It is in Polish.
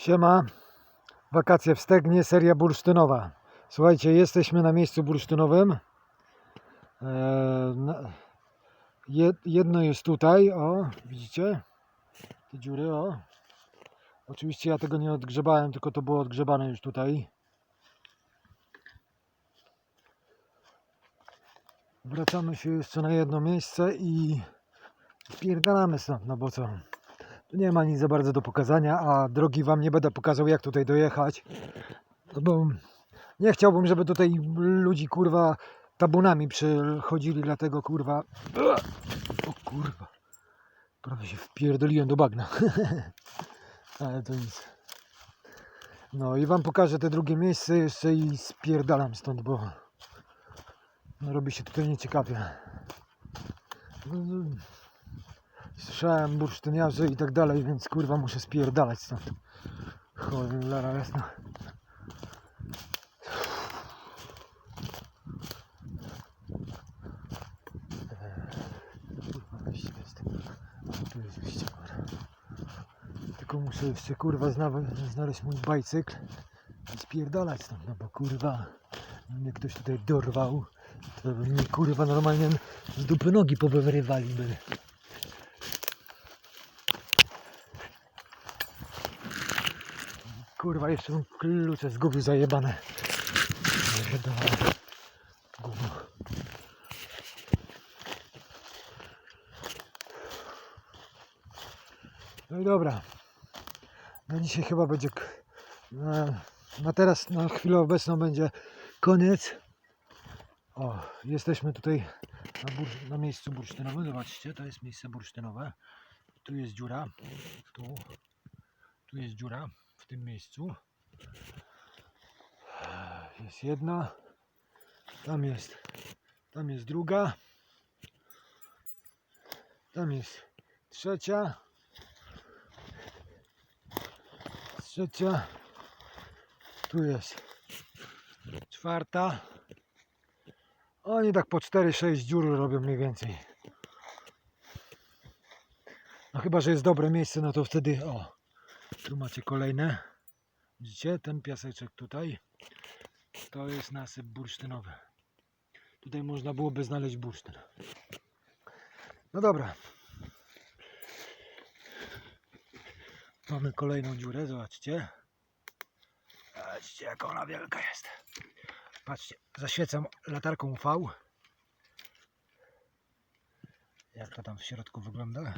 Siema, wakacje w Stegnie, seria bursztynowa. Słuchajcie, jesteśmy na miejscu bursztynowym. Jed- jedno jest tutaj, o, widzicie? Te dziury, o. Oczywiście ja tego nie odgrzebałem, tylko to było odgrzebane już tutaj. Wracamy się jeszcze na jedno miejsce i spierdalamy stąd, no bo co? Nie ma nic za bardzo do pokazania, a drogi Wam nie będę pokazał jak tutaj dojechać. No bo nie chciałbym, żeby tutaj ludzi kurwa tabunami przychodzili, dlatego kurwa... O kurwa. Prawie się wpierdoliłem do bagna. Ale to nic. No i Wam pokażę te drugie miejsce jeszcze i spierdalam stąd, bo robi się tutaj nieciekawie. Słyszałem bursztyniarzy i tak dalej, więc kurwa muszę spierdalać stąd. Cholera jasna. Tylko muszę jeszcze kurwa zna- znaleźć mój bajcykl i spierdalać stąd, no bo kurwa mnie ktoś tutaj dorwał, to by mnie kurwa normalnie z dupy nogi powywrywali by. Kurwa, jeszcze bym klucze zgubił zajebane. No i dobra. Na dzisiaj chyba będzie. Na, na teraz, na chwilę obecną będzie koniec. O, jesteśmy tutaj na, bur, na miejscu bursztynowym. Zobaczcie, to jest miejsce bursztynowe. Tu jest dziura. Tu. Tu jest dziura w tym miejscu. Jest jedna. Tam jest. Tam jest druga. Tam jest trzecia. Trzecia. Tu jest czwarta. Oni tak po 4-6 dziur robią mniej więcej. No chyba, że jest dobre miejsce, no to wtedy o. Tu macie kolejne. Widzicie, ten piaseczek tutaj. To jest nasyp bursztynowy. Tutaj można byłoby znaleźć bursztyn. No dobra. Mamy kolejną dziurę, zobaczcie. Zobaczcie, jak ona wielka jest. Patrzcie, zaświecam latarką UV. Jak to tam w środku wygląda?